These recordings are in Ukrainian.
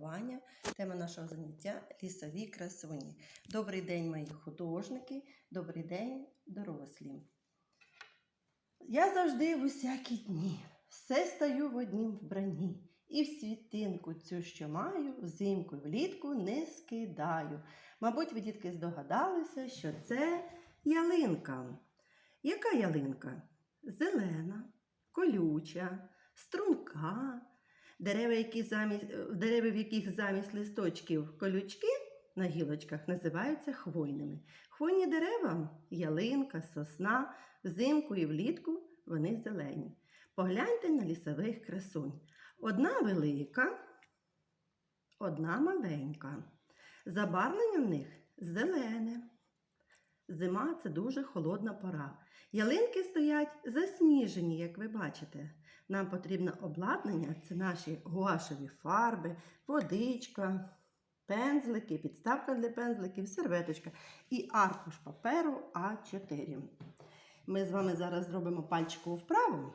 малювання. Тема нашого заняття лісові красуні. Добрий день, мої художники, добрий день, дорослі. Я завжди в усякі дні все стаю в однім вбранні. І в світинку цю, що маю, взимку й влітку не скидаю. Мабуть, ви дітки здогадалися, що це ялинка. Яка ялинка? Зелена, колюча, струнка, дерева, які замість, е, дерева, в яких замість листочків колючки на гілочках називаються хвойними. Хвойні дерева ялинка, сосна, взимку і влітку вони зелені. Погляньте на лісових красунь. Одна велика, одна маленька. Забарвлення в них зелене. Зима це дуже холодна пора. Ялинки стоять засніжені, як ви бачите. Нам потрібно обладнання це наші гуашеві фарби, водичка, пензлики, підставка для пензликів, серветочка і аркуш паперу А4. Ми з вами зараз зробимо пальчикову вправу.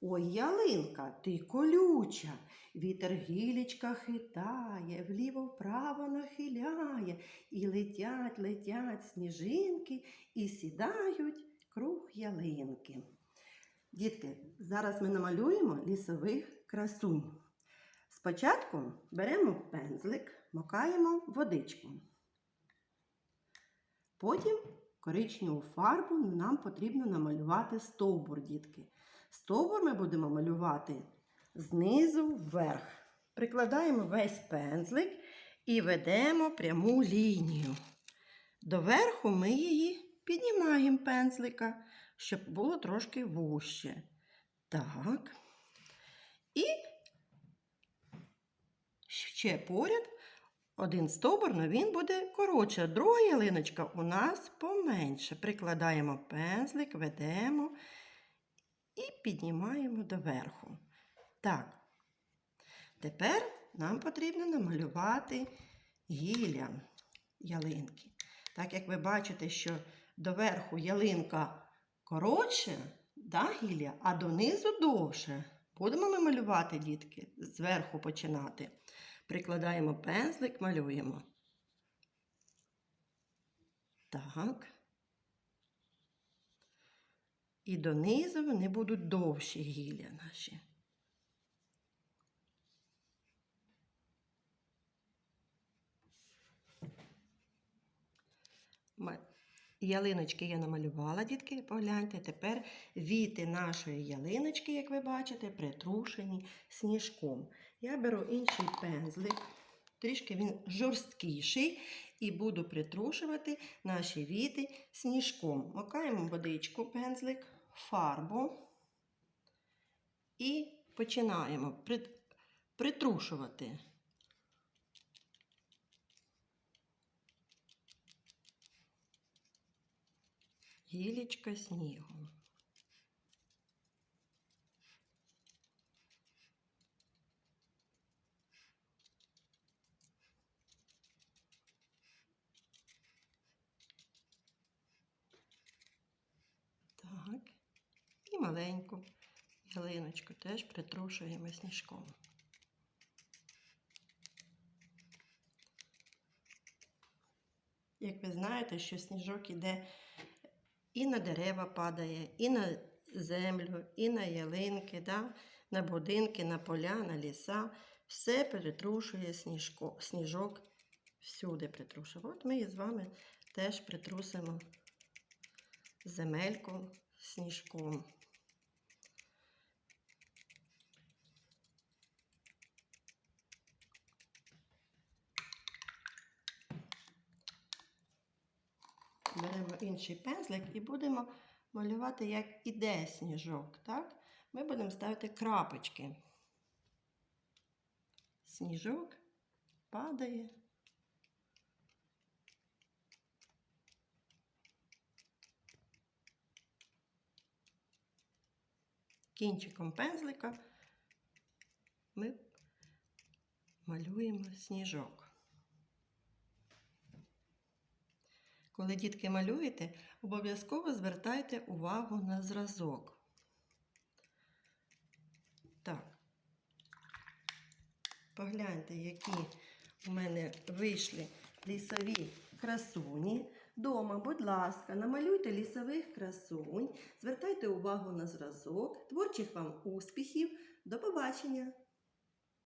Ой, ялинка, ти колюча, вітер гілічка хитає, вліво-вправо нахиляє, і летять, летять сніжинки, і сідають круг ялинки. Дітки, зараз ми намалюємо лісових красунь. Спочатку беремо пензлик, макаємо водичку. Потім коричневу фарбу нам потрібно намалювати стовбур, дітки. Стовбур ми будемо малювати знизу вверх. Прикладаємо весь пензлик і ведемо пряму лінію. Доверху ми її піднімаємо пензлика, щоб було трошки вужче. Так. І ще поряд один стовбур, але він буде коротше. Друга ялиночка у нас поменше. Прикладаємо пензлик, ведемо і піднімаємо доверху. Так. Тепер нам потрібно намалювати гілля ялинки. Так як ви бачите, що доверху ялинка коротше, да, гілля, а донизу довше. Будемо ми малювати, дітки, зверху починати. Прикладаємо пензлик, малюємо. Так. І донизу вони будуть довші гілля наші. Ма- Ялиночки я намалювала, дітки, погляньте. Тепер віти нашої ялиночки, як ви бачите, притрушені сніжком. Я беру інший пензлик, трішки він жорсткіший, і буду притрушувати наші віти сніжком. Макаємо водичку, пензлик, фарбу і починаємо при- притрушувати. Гілічка снігу. Так. І маленьку ялиночку теж притрушуємо сніжком. Як ви знаєте, що сніжок іде і на дерева падає, і на землю, і на ялинки, да? на будинки, на поля, на ліса. Все притрушує сніжко, сніжок всюди притрушує. От ми з вами теж притрусимо земельку сніжком. Беремо інший пензлик і будемо малювати, як іде сніжок. Так? Ми будемо ставити крапочки. Сніжок падає. Кінчиком пензлика ми малюємо сніжок. Коли дітки малюєте, обов'язково звертайте увагу на зразок. Так. Погляньте, які у мене вийшли лісові красуні. Дома, будь ласка, намалюйте лісових красунь, звертайте увагу на зразок, творчих вам успіхів. До побачення!